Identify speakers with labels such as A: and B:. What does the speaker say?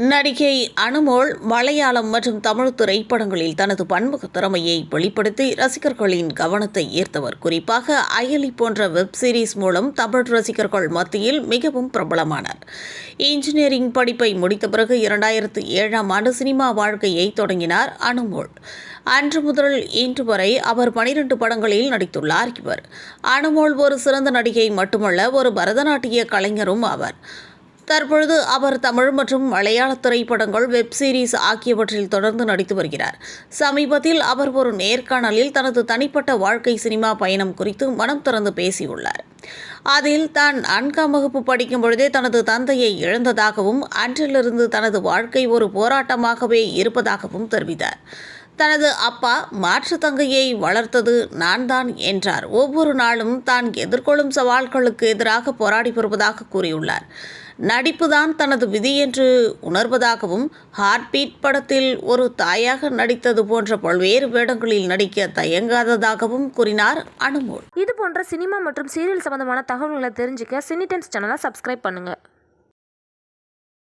A: நடிகை அனுமோள் மலையாளம் மற்றும் தமிழ் திரைப்படங்களில் தனது பன்முக திறமையை வெளிப்படுத்தி ரசிகர்களின் கவனத்தை ஈர்த்தவர். குறிப்பாக அயலி போன்ற வெப் சீரிஸ் மூலம் தமிழ் ரசிகர்கள் மத்தியில் மிகவும் பிரபலமானார். இன்ஜினியரிங் படிப்பை முடித்த பிறகு இரண்டாயிரத்து ஏழாம் ஆண்டு சினிமா வாழ்க்கையை தொடங்கினார் அனுமோள் அன்று முதல் இன்று வரை அவர் பனிரெண்டு படங்களில் நடித்துள்ளார் இவர். அனுமோள் ஒரு சிறந்த நடிகை மட்டுமல்ல ஒரு பரதநாட்டிய கலைஞரும் ஆவார். தற்பொழுது அவர் தமிழ் மற்றும் மலையாள திரைப்படங்கள் வெப் சீரிஸ் ஆகியவற்றில் தொடர்ந்து நடித்து வருகிறார். சமீபத்தில் அவர் ஒரு நேர்காணலில் தனது தனிப்பட்ட வாழ்க்கை சினிமா பயணம் குறித்து மனம் திறந்து பேசியுள்ளார். அதில் தான் நான்காம் வகுப்பு படிக்கும் பொழுதே தனது தந்தையை இழந்ததாகவும் அன்றிலிருந்து தனது வாழ்க்கை ஒரு போராட்டமாகவே இருப்பதாகவும் தெரிவித்தார். தனது அப்பா மாற்று தங்கையை வளர்த்தது நான் தான் என்றார். ஒவ்வொரு நாளும் தான் எதிர்கொள்ளும் சவால்களுக்கு எதிராக போராடி வருவதாக கூறியுள்ளார். நடிப்புதான் தனது விதி என்று உணர்வதாகவும் ஹார்ட்பீட் படத்தில் ஒரு தாயாக நடித்தது போன்ற பல்வேறு வேடங்களில் நடிக்க தயங்காததாகவும் கூறினார் அனுமோல்.
B: இது போன்ற சினிமா மற்றும் சீரியல் சம்பந்தமான தகவல்களை தெரிஞ்சுக்க சினி டைம்ஸ் சேனலை சப்ஸ்கிரைப் பண்ணுங்கள்